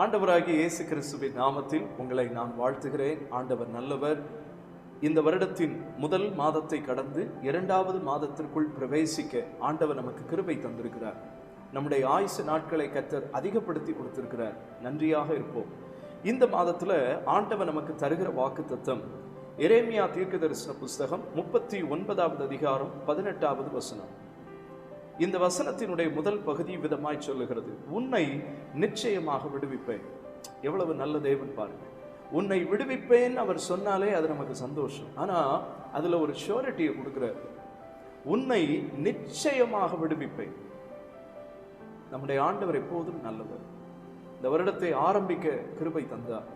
ஆண்டவராகிய இயேசு கிறிஸ்துவின் நாமத்தில் உங்களை நான் வாழ்த்துகிறேன். ஆண்டவர் நல்லவர். இந்த வருடத்தின் முதல் மாதத்தை கடந்து இரண்டாவது மாதத்திற்குள் பிரவேசிக்க ஆண்டவர் நமக்கு கிருபை தந்திருக்கிறார். நம்முடைய ஆயுசு நாட்களை கத்தர் அதிகப்படுத்தி கொடுத்திருக்கிறார். நன்றியாக இருப்போம். இந்த மாதத்தில் ஆண்டவர் நமக்கு தருகிற வாக்கு தத்தம் எரேமியா தீர்க்க தரிசன புஸ்தகம் முப்பத்தி ஒன்பதாவது அதிகாரம் பதினெட்டாவது வசனம். இந்த வசனத்தினுடைய முதல் பகுதி விதமாய் சொல்லுகிறது. உன்னை நிச்சயமாக விடுவிப்பேன். எவ்வளவு நல்ல தேவன் பாருங்க. உன்னை விடுவிப்பேன். அவர் சொன்னாலே அது நமக்கு சந்தோஷம். ஆனா அதுல ஒரு ஷோரிட்டியை கொடுக்கிறார். உன்னை நிச்சயமாக விடுவிப்பேன். நம்முடைய ஆண்டவர் எப்போதும் நல்லவர். இந்த வருடத்தை ஆரம்பிக்க கிருபை தந்தார்.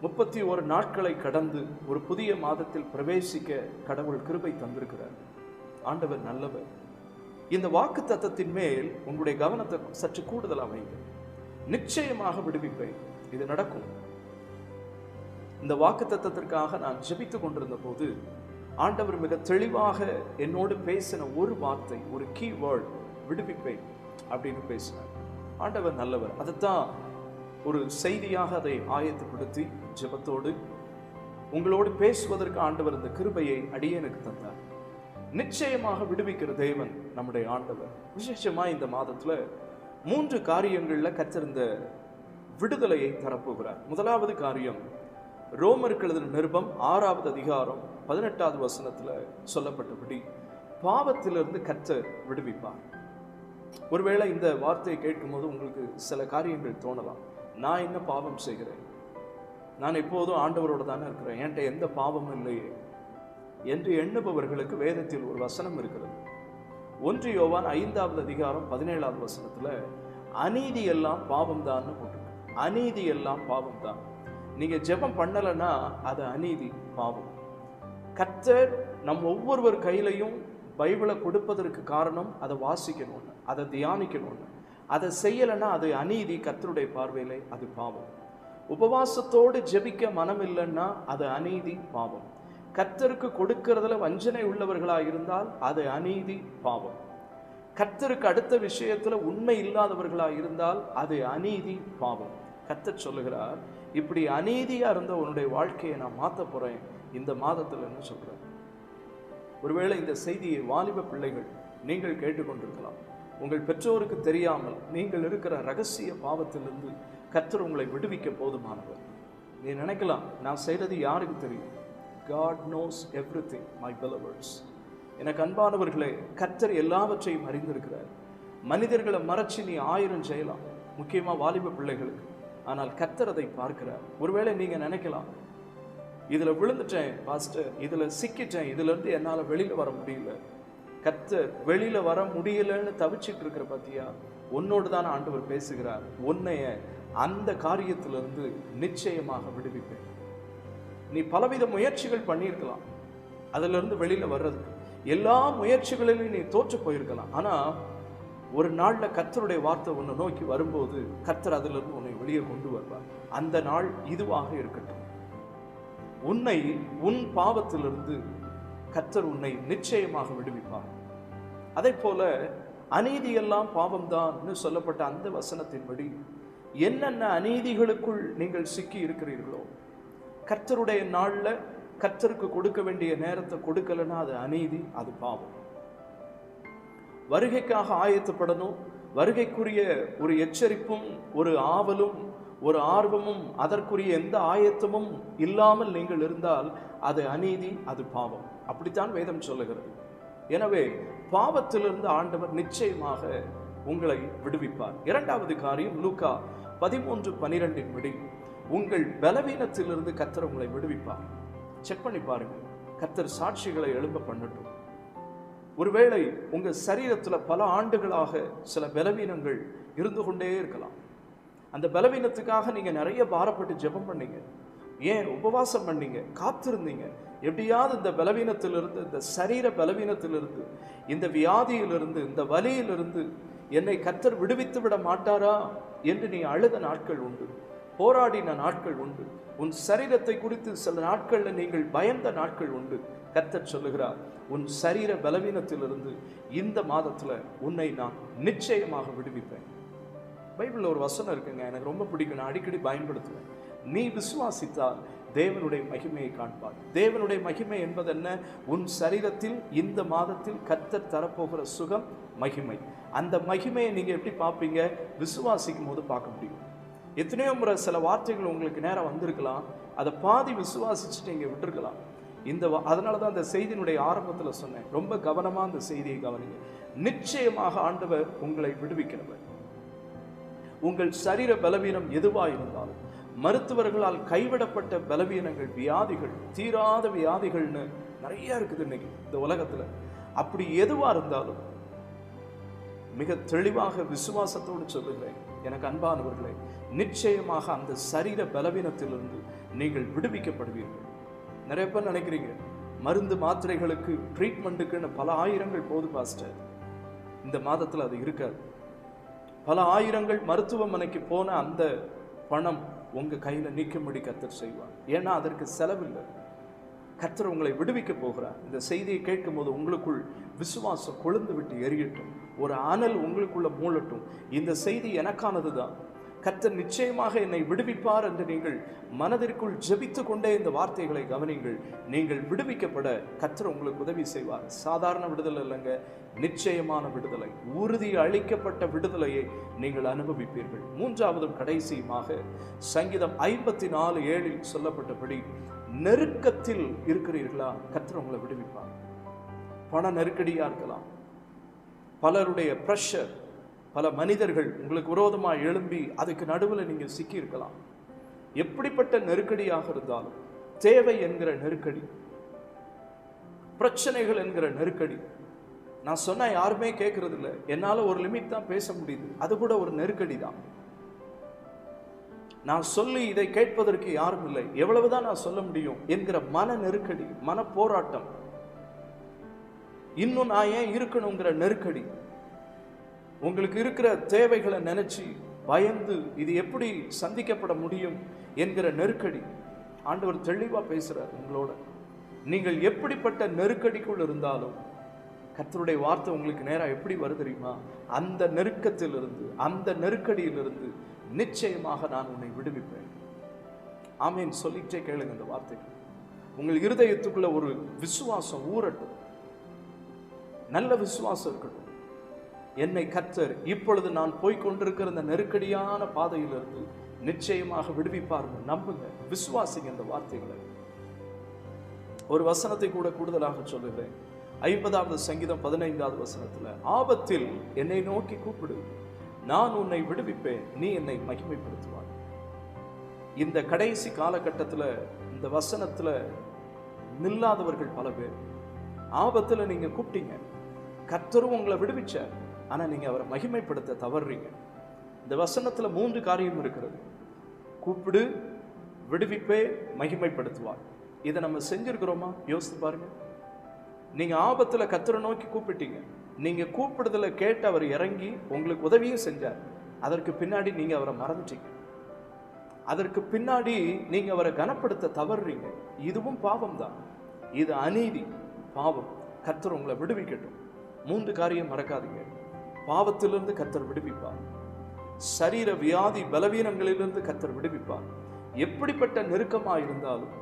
முப்பத்தி ஒரு நாட்களை கடந்து ஒரு புதிய மாதத்தில் பிரவேசிக்க கடவுள் கிருபை தந்திருக்கிறார். ஆண்டவர் நல்லவர். இந்த வாக்கு தத்தத்தின் மேல் உங்களுடைய கவனத்தை சற்று கூடுதலாக வைங்க நிச்சயமாக விடுவிப்பேன். இது நடக்கும். இந்த வாக்கு தத்தத்திற்காக நான் ஜபித்து கொண்டிருந்த போது ஆண்டவர் மிக தெளிவாக என்னோடு பேசின ஒரு வார்த்தை ஒரு கீவேர்டு விடுவிப்பேன் அப்படின்னு பேசினார். ஆண்டவர் நல்லவர். அதைத்தான் ஒரு செய்தியாக அதை ஆயத்தப்படுத்தி ஜெபத்தோடு உங்களோடு பேசுவதற்கு ஆண்டவர் இந்த கிருபையை அடியேனுக்கு தந்தார். நிச்சயமாக விடுவிக்கிற தேவன் நம்முடைய ஆண்டவர். விசேஷமாக இந்த மாதத்தில் மூன்று காரியங்களில் கற்றிருந்த விடுதலையை தரப்போகிறார். முதலாவது காரியம் ரோமர்களது நிருபம் ஆறாவது அதிகாரம் பதினெட்டாவது வசனத்தில் சொல்லப்பட்டபடி பாவத்திலிருந்து கற்றர் விடுவிப்பார். ஒருவேளை இந்த வார்த்தையை கேட்கும்போது உங்களுக்கு சில காரியங்கள் தோணலாம். நான் என்ன பாவம் செய்கிறேன்? நான் எப்போதும் ஆண்டவரோட தானே இருக்கிறேன். என்கிட்ட எந்த பாவமும் இல்லையே. என்று எண்ணுபவர்களுக்கு வேதத்தில் ஒரு வசனம் இருக்கிறது. ஒன்று யோவான் ஐந்தாவது அதிகாரம் பதினேழாவது வசனத்தில் அநீதி எல்லாம் பாவம் தான் போட்டிருக்கு. அநீதி எல்லாம் பாவம் தான் நீங்கள் ஜெபம் பண்ணலைன்னா அது அநீதி பாவம். கர்த்தர் நம் ஒவ்வொருவர் கையிலையும் பைபிளை கொடுப்பதற்கு காரணம் அதை வாசிக்கணும்னு அதை தியானிக்கணும்னு. அதை செய்யலைன்னா அது அநீதி கர்த்தருடைய பார்வையிலே அது பாவம். உபவாசத்தோடு ஜெபிக்க மனம் இல்லைன்னா அது அநீதி பாவம். கர்த்தருக்கு கொடுக்கறதுல வஞ்சனை உள்ளவர்களாக இருந்தால் அது அநீதி பாவம். கர்த்தருக்கு அடுத்த விஷயத்துல உண்மை இல்லாதவர்களாக இருந்தால் அது அநீதி பாவம். கத்தர் சொல்லுகிறார் இப்படி அநீதியா இருந்த உன்னுடைய வாழ்க்கையை நான் மாத்த போறேன். இந்த மாதத்துலன்னு சொல்கிறேன் ஒருவேளை இந்த செய்தியை வாலிப பிள்ளைகள் நீங்கள் கேட்டுக்கொண்டிருக்கலாம். உங்கள் பெற்றோருக்கு தெரியாமல் நீங்கள் இருக்கிற ரகசிய பாவத்திலிருந்து கத்தர் உங்களை விடுவிக்க போதுமானவர். நீ நினைக்கலாம் நான் செய்யறது யாருக்கு தெரியும்? God knows everything my believers எனக்கு அன்பானவர்களே கர்த்தர் எல்லாவற்றையும் அறிந்திருக்கிறார். மனிதர்களை மறைச்சு நீ ஆயிரம் செய்யலாம் முக்கியமாக வாலிப பிள்ளைகளுக்கு. ஆனால் கர்த்தர் அதை பார்க்கிறார். ஒருவேளை நீங்கள் நினைக்கலாம் இதில் விழுந்துட்டேன் பாஸ்டர் இதில் சிக்கிட்டேன். இதுலேருந்து என்னால் வெளியில் வர முடியல. கர்த்தர் வெளியில் வர முடியலன்னு தவிச்சிட்டு இருக்கிற பார்த்தியா உன்னோடு தான் ஆண்டவர் பேசுகிறார். உன்னைய அந்த காரியத்திலிருந்து நிச்சயமாக விடுவிப்பேன். நீ பலவித முயற்சிகள் பண்ணியிருக்கலாம். அதுல இருந்து வர்றது எல்லா முயற்சிகளிலும் நீ தோற்று போயிருக்கலாம். ஆனா ஒரு நாள்ல கர்த்தருடைய வார்த்தை ஒன்று நோக்கி வரும்போது கர்த்தர் அதுல இருந்து உன்னை வெளியே கொண்டு வருவார். அந்த நாள் இதுவாக இருக்கட்டும். உன்னை உன் பாவத்திலிருந்து கர்த்தர் உன்னை நிச்சயமாக விடுவிப்பார். அதே போல அநீதியெல்லாம் பாவம்தான்னு சொல்லப்பட்ட அந்த வசனத்தின்படி என்னென்ன அநீதிகளுக்குள் நீங்கள் சிக்கி இருக்கிறீர்களோ கர்த்தருடைய நாளில் கர்த்தருக்கு கொடுக்க வேண்டிய நேரத்தை கொடுக்கலன்னா அது அநீதி அது பாவம். வருகைக்காக ஆயத்தப்படணும். வருகைக்குரிய ஒரு எச்சரிப்பும் ஒரு ஆவலும் ஒரு ஆர்வமும் அதற்குரிய எந்த ஆயத்தமும் இல்லாமல் நீங்கள் இருந்தால் அது அநீதி அது பாவம். அப்படித்தான் வேதம் சொல்லுகிறது. எனவே பாவத்திலிருந்து ஆண்டவர் நிச்சயமாக உங்களை விடுவிப்பார். இரண்டாவது காரியம் லூக்கா பதிமூன்று பனிரெண்டின் விடி. உங்கள் பலவீனத்திலிருந்து கத்தர் உங்களை விடுவிப்பார். செக் பண்ணி பாருங்கள். கத்தர் சாட்சிகளை எழும்ப பண்ணட்டும். ஒருவேளை உங்கள் சரீரத்தில் பல ஆண்டுகளாக சில பலவீனங்கள் இருந்து கொண்டே இருக்கலாம். அந்த பலவீனத்துக்காக நீங்கள் நிறைய பாரப்பட்டு ஜெபம் பண்ணீங்க. ஏன் உபவாசம் பண்ணீங்க? காத்திருந்தீங்க. எப்படியாவது இந்த பலவீனத்திலிருந்து இந்த சரீர பலவீனத்திலிருந்து இந்த வியாதியிலிருந்து இந்த வலியிலிருந்து என்னை கத்தர் விடுவித்து விட மாட்டாரா? என்று நீ அழுத நாட்கள் உண்டு. போராடின நாட்கள் உண்டு. உன் சரீரத்தை குறித்து சில நாட்களில் நீங்கள் பயந்த நாட்கள் உண்டு. கத்தர் சொல்லுகிறார் உன் சரீர பலவீனத்திலிருந்து இந்த மாதத்தில் உன்னை நான் நிச்சயமாக விடுவிப்பேன். பைபிளில் ஒரு வசனம் இருக்குங்க எனக்கு ரொம்ப பிடிக்கும். நான் அடிக்கடி பயன்படுத்துவேன். நீ விசுவாசித்தால் தேவனுடைய மகிமையை காண்பார் தேவனுடைய மகிமை என்பது என்ன? உன் சரீரத்தில் இந்த மாதத்தில் கத்தர் தரப்போகிற சுகம் மகிமை. அந்த மகிமையை நீங்கள் எப்படி பார்ப்பீங்க? விசுவாசிக்கும் போது பார்க்க முடியும். எத்தனையோ முறை சில வார்த்தைகள் உங்களுக்கு நேரம் வந்திருக்கலாம். அதை பாதி விசுவாசிச்சுட்டு இங்கே விட்டுருக்கலாம். இந்த அதனால தான் அந்த செய்தியினுடைய ஆரம்பத்தில் சொன்னேன். ரொம்ப கவனமாக அந்த செய்தியை கவனிங்க. நிச்சயமாக ஆண்டவர் உங்களை விடுவிக்கிறவர். உங்கள் சரீர பலவீனம் எதுவாக இருந்தாலும் மருத்துவர்களால் கைவிடப்பட்ட பலவீனங்கள் வியாதிகள் தீராத வியாதிகள்னு நிறைய இருக்குது இன்னைக்கு இந்த உலகத்தில். அப்படி எதுவாக இருந்தாலும் மிக தெளிவாக விசுவாசத்தோடு சொல்லுகிறேன். எனக்கு அன்பானவர்களே நிச்சயமாக அந்த சரீர பலவீனத்திலிருந்து நீங்கள் விடுவிக்கப்படுவீர்கள். நிறைய பேர் நினைக்கிறீங்க மருந்து மாத்திரைகளுக்கு ட்ரீட்மெண்ட்டுக்குன்னு பல ஆயிரங்கள் போது பாஸ்டர் இந்த மாதத்தில் அது இருக்காது. பல ஆயிரங்கள் மருத்துவமனைக்கு போன அந்த பணம் உங்கள் கையில நீக்கும்படி கத்தர் செய்வார். ஏன்னா அதற்கு செலவில்லை. கத்தர் உங்களை விடுவிக்க போகிறார். இந்த செய்தியை கேட்கும்போது உங்களுக்குள் விசுவாசம் கொழுந்து விட்டு எரியட்டும். ஒரு ஆனல் உங்களுக்குள்ள மூளட்டும் இந்த செய்தி எனக்கானது தான் கர்த்தர் நிச்சயமாக என்னை விடுவிப்பார் என்று நீங்கள் மனதிற்குள் ஜபித்து கொண்டே இந்த வார்த்தைகளை கவனிங்கள் நீங்கள் விடுவிக்கப்பட கர்த்தர் உங்களுக்கு உதவி செய்வார். சாதாரண விடுதலை இல்லைங்க. நிச்சயமான விடுதலை. உறுதி அளிக்கப்பட்ட விடுதலையை நீங்கள் அனுபவிப்பீர்கள். மூன்றாவதும் கடைசியுமாக சங்கீதம் ஐம்பத்தி நாலு ஏழில் சொல்லப்பட்டபடி நெருக்கத்தில் இருக்கிறீர்களா? கர்த்தர் உங்களை விடுவிப்பார். பண நெருக்கடியாக இருக்கலாம். பலருடைய ப்ரெஷர் பல மனிதர்கள் உங்களுக்கு விரோதமாக எழும்பி அதுக்கு நடுவில் நீங்கள் சிக்கியிருக்கலாம். எப்படிப்பட்ட நெருக்கடியாக இருந்தாலும் தேவை என்கிற நெருக்கடி பிரச்சனைகள் என்கிற நெருக்கடி நான் சொன்ன யாருமே கேட்கறது இல்லை ஒரு லிமிட் தான் பேச முடியுது. அது கூட ஒரு நெருக்கடி தான். நான் சொல்லி இதை கேட்பதற்கு யாரும் இல்லை. எவ்வளவுதான் நான் சொல்ல முடியும் என்கிற மன நெருக்கடி மன போராட்டம் இன்னும் நான் ஏன் இருக்கணுங்கிற நெருக்கடி. உங்களுக்கு இருக்கிற தேவைகளை நினைச்சு பயந்து இது எப்படி சந்திக்கப்பட முடியும் என்கிற நெருக்கடி. ஆண்டவர் தெளிவாக பேசுகிறார் உங்களோட. நீங்கள் எப்படிப்பட்ட நெருக்கடிக்குள் இருந்தாலும் கத்தருடைய வார்த்தை உங்களுக்கு நேராக எப்படி வருது தெரியுமா? அந்த நெருக்கத்திலிருந்து அந்த நெருக்கடியிலிருந்து நிச்சயமாக நான் உன்னை விடுவிப்பேன். ஆமீன். சொல்லிட்டே கேளுங்க இந்த வார்த்தைகள் உங்கள் இருதயத்துக்குள்ள ஒரு விசுவாசம் ஊரட்டும் நல்ல விசுவாசம் இருக்கணும் என்னை கத்தர் இப்பொழுது நான் போய்கொண்டிருக்கிற இந்த நெருக்கடியான பாதையிலிருந்து நிச்சயமாக விடுவிப்பார்கள் நம்புங்க. விசுவாசிங்க இந்த வார்த்தைகளை. ஒரு வசனத்தை கூட கூடுதலாக சொல்லுகிறேன். ஐம்பதாவது சங்கீதம் பதினைந்தாவது வசனத்துல ஆபத்தில் என்னை நோக்கி கூப்பிடு. நான் உன்னை விடுவிப்பேன். நீ என்னை மகிமைப்படுத்துவாய். இந்த கடைசி காலகட்டத்துல இந்த வசனத்துல நில்லாதவர்கள் பல பேர். ஆபத்துல நீங்க கூப்பிட்டீங்க. கர்த்தரும் உங்களை விடுவிச்சார். ஆனால் நீங்கள் அவரை மகிமைப்படுத்த தவறுறீங்க. இந்த வசனத்தில் மூன்று காரியம் இருக்கிறது. கூப்பிடு விடுவிப்பே மகிமைப்படுத்துவார். இதை நம்ம செஞ்சிருக்கிறோமா? யோசித்து பாருங்கள் நீங்கள் ஆபத்தில் கத்தரை நோக்கி கூப்பிட்டீங்க. நீங்கள் கூப்பிடுதல கேட்டு அவர் இறங்கி உங்களுக்கு உதவியும் செஞ்சார். அதற்கு பின்னாடி நீங்கள் அவரை மறந்துட்டீங்க. அதற்கு பின்னாடி நீங்கள் அவரை கனப்படுத்த தவறுறீங்க. இதுவும் பாவம் தான் இது அநீதி பாவம். கத்தர் உங்களை விடுவிக்கட்டும். மூன்று காரியம் மறக்காதீங்க. பாவத்திலிருந்து கத்தர் விடுவிப்பார். சரீர வியாதி பலவீனங்களிலிருந்து கத்தர் விடுவிப்பார். எப்படிப்பட்ட நெருக்கமா இருந்தாலும்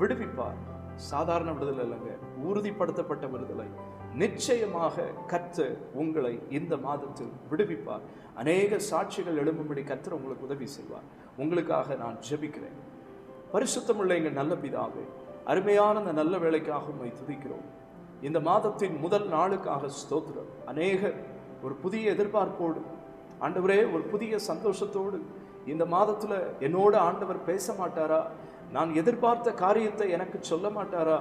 விடுவிப்பார். சாதாரண விடுதலை இல்லைங்க உறுதிப்படுத்தப்பட்ட விடுதலை. நிச்சயமாக கத்து உங்களை இந்த மாதத்தில் விடுவிப்பார். அநேக சாட்சிகள் எழும்பும்படி கத்தர் உங்களுக்கு உதவி செய்வார். உங்களுக்காக நான் ஜெபிக்கிறேன். பரிசுத்தமுள்ள எங்கள் நல்ல பிதாவே அருமையான அந்த நல்ல வேலைக்காக உண்மை துதிக்கிறோம். இந்த மாதத்தின் முதல் நாளுக்காக ஸ்தோத்திரம். அநேகர் ஒரு புதிய எதிர்பார்ப்போடு ஆண்டவரே ஒரு புதிய சந்தோஷத்தோடு இந்த மாதத்தில் என்னோட ஆண்டவர் பேச மாட்டாரா? நான் எதிர்பார்த்த காரியத்தை எனக்கு சொல்ல மாட்டாரா?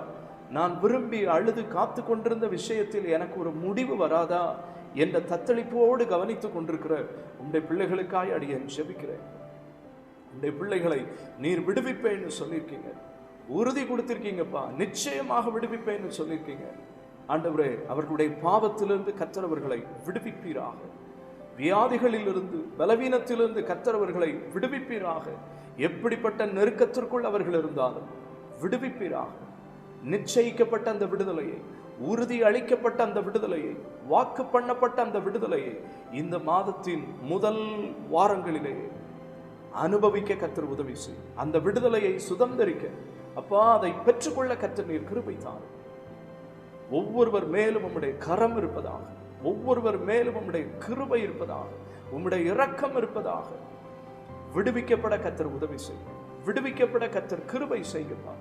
நான் விரும்பி அழுது காத்து கொண்டிருந்த விஷயத்தில் எனக்கு ஒரு முடிவு வராதா? என்ற தத்தளிப்போடு கவனித்து கொண்டிருக்கிற உடைய பிள்ளைகளுக்காய் அடியேன் ஜெபிக்கிறேன். உடைய பிள்ளைகளை நீர் விடுவிப்பேன்னு சொல்லியிருக்கீங்க. உறுதி கொடுத்திருக்கீங்கப்பா. நிச்சயமாக விடுவிப்பேன்னு சொல்லியிருக்கீங்க. ஆண்டவரே அவர்களுடைய பாவத்திலிருந்து கற்றவர்களை விடுவிப்பீராக. வியாதிகளிலிருந்து பலவீனத்திலிருந்து கற்றவர்களை விடுவிப்பீராக. எப்படிப்பட்ட நெருக்கத்திற்குள் அவர்கள் இருந்தாலும் விடுவிப்பீராக. நிச்சயிக்கப்பட்ட அந்த விடுதலையை உறுதி அளிக்கப்பட்ட அந்த விடுதலையை வாக்கு பண்ணப்பட்ட அந்த விடுதலையை இந்த மாதத்தின் முதல் வாரங்களிலே அனுபவிக்க கத்தர் உதவி செய்யும் அந்த விடுதலையை சுதந்திரிக்க அப்பா அதை பெற்றுக்கொள்ள கற்று நீர் கிருபை தாரும் ஒவ்வொருவர் மேலும் உம்முடைய கரம் இருப்பதாக ஒவ்வொருவர் மேலும் உம்முடைய கிருபை இருப்பதாக உம்முடைய இரக்கம் இருப்பதாக. விடுவிக்கப்பட கத்தர் உதவி செய்யும் விடுவிக்கப்பட கத்தர் கிருபை செய்யுமா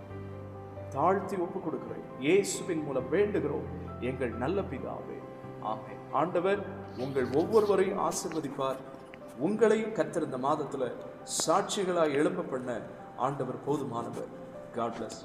தாழ்த்தி ஒப்பு கொடுக்கிறேன். இயேசுவின் மூலம் வேண்டுகிறோம். எங்கள் நல்ல பிதாவே. ஆமே ஆண்டவர் உங்கள் ஒவ்வொருவரையும் ஆசிர்வதிப்பார். உங்களையும் கத்திருந்த மாதத்தில் மாதத்துல சாட்சிகளாய் எழும்ப பண்ண ஆண்டவர் போதுமானவர். God bless.